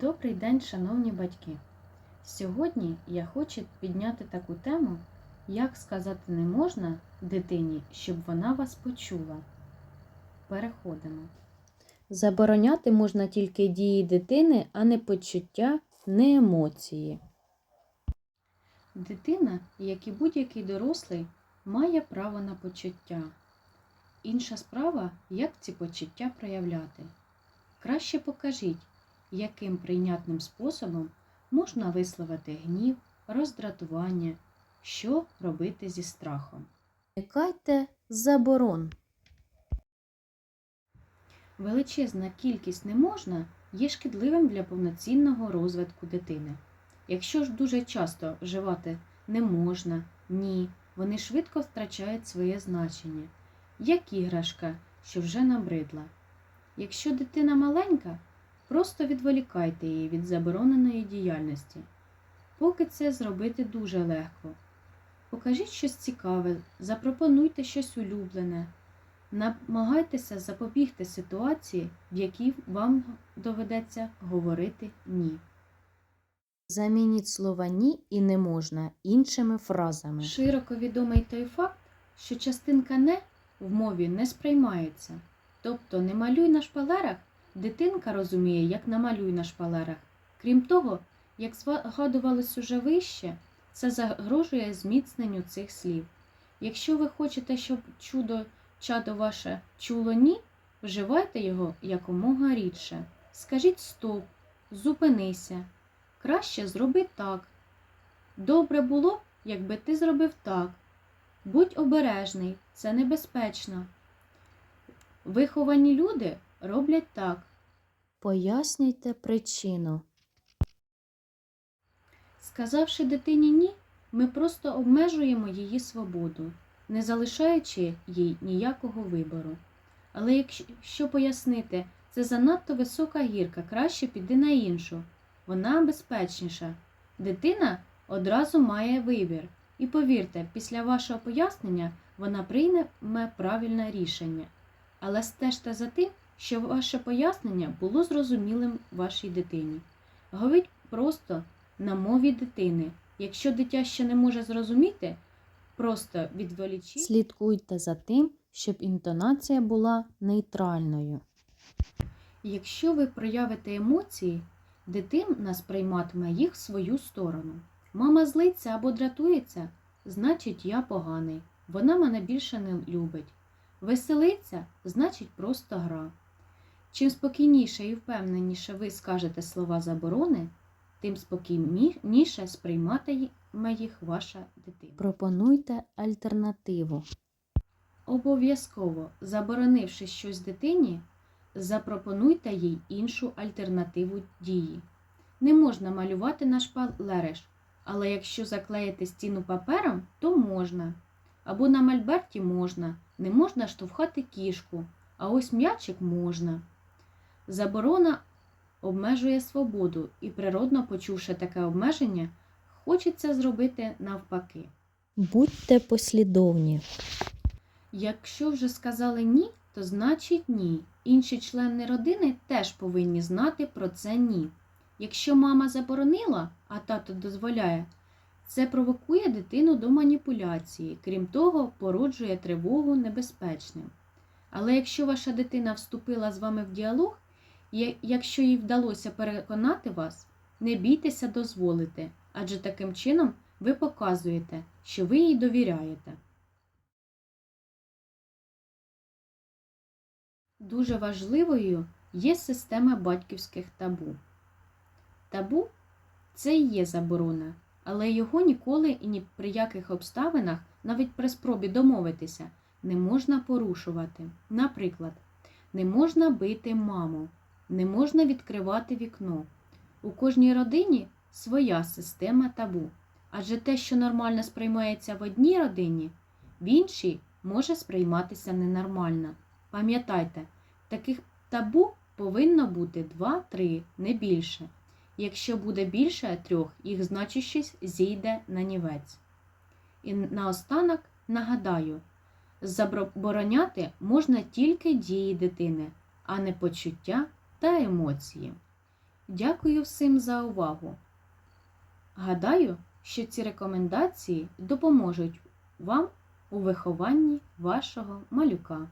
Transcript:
Добрий день, шановні батьки! Сьогодні я хочу підняти таку тему, як сказати не можна дитині, щоб вона вас почула. Переходимо. Забороняти можна тільки дії дитини, а не почуття, не емоції. Дитина, як і будь-який дорослий, має право на почуття. Інша справа, як ці почуття проявляти. Краще покажіть, яким прийнятним способом можна висловити гнів, роздратування, що робити зі страхом. Уникайте заборон. Величезна кількість не можна є шкідливим для повноцінного розвитку дитини. Якщо ж дуже часто вживати не можна, ні, вони швидко втрачають своє значення, як іграшка, що вже набридла. Якщо дитина маленька, просто відволікайте її від забороненої діяльності. Поки це зробити дуже легко. Покажіть щось цікаве, запропонуйте щось улюблене. Намагайтеся запобігти ситуації, в якій вам доведеться говорити ні. Замініть слова ні і не можна іншими фразами. Широко відомий той факт, що частинка не в мові не сприймається. Тобто не малюй на шпалерах, дитинка розуміє, як намалюй на шпалерах. Крім того, як згадувалось уже вище, це загрожує зміцненню цих слів. Якщо ви хочете, щоб чудо чадо ваше чуло ні, вживайте його якомога рідше. Скажіть стоп, зупинися. Краще зроби так. Добре було, б, якби ти зробив так. Будь обережний, це небезпечно. Виховані люди роблять так. Пояснюйте причину. Сказавши дитині ні, ми просто обмежуємо її свободу, не залишаючи їй ніякого вибору. Але якщо пояснити, це занадто висока гірка, краще піди на іншу. Вона безпечніша. Дитина одразу має вибір. І повірте, після вашого пояснення вона прийме правильне рішення. Але стежте за тим, щоб ваше пояснення було зрозумілим вашій дитині. Говоріть просто на мові дитини. Якщо дитя ще не може зрозуміти, просто відволічіть. Слідкуйте за тим, щоб інтонація була нейтральною. Якщо ви проявите емоції, дитина сприйматиме їх в свою сторону. Мама злиться або дратується, значить, я поганий. Вона мене більше не любить. Веселиться значить просто гра. Чим спокійніше і впевненіше ви скажете слова заборони, тим спокійніше сприйматиме їх ваша дитина. Пропонуйте альтернативу. Обов'язково, заборонивши щось дитині, запропонуйте їй іншу альтернативу дії. Не можна малювати на шпалериш, але якщо заклеїти стіну папером, то можна. Або на мольберті можна, не можна штовхати кішку, а ось м'ячик можна. Заборона обмежує свободу і, природно почувши таке обмеження, хочеться зробити навпаки. Будьте послідовні. Якщо вже сказали ні, то значить ні. Інші члени родини теж повинні знати про це ні. Якщо мама заборонила, а тато дозволяє, це провокує дитину до маніпуляції, крім того, породжує тривогу небезпечним. Але якщо ваша дитина вступила з вами в діалог, якщо їй вдалося переконати вас, не бійтеся дозволити, адже таким чином ви показуєте, що ви їй довіряєте. Дуже важливою є система батьківських табу. Табу це і є заборона, але його ніколи і ні при яких обставинах, навіть при спробі домовитися, не можна порушувати. Наприклад, не можна бити маму, не можна відкривати вікно. У кожній родині своя система табу, адже те, що нормально сприймається в одній родині, в іншій може сприйматися ненормально. Пам'ятайте, таких табу повинно бути 2-3, не більше. Якщо буде більше трьох, їх значущість зійде на нівець. І наостанок нагадаю, забороняти можна тільки дії дитини, а не почуття та емоції. Дякую всім за увагу. Гадаю, що ці рекомендації допоможуть вам у вихованні вашого малюка.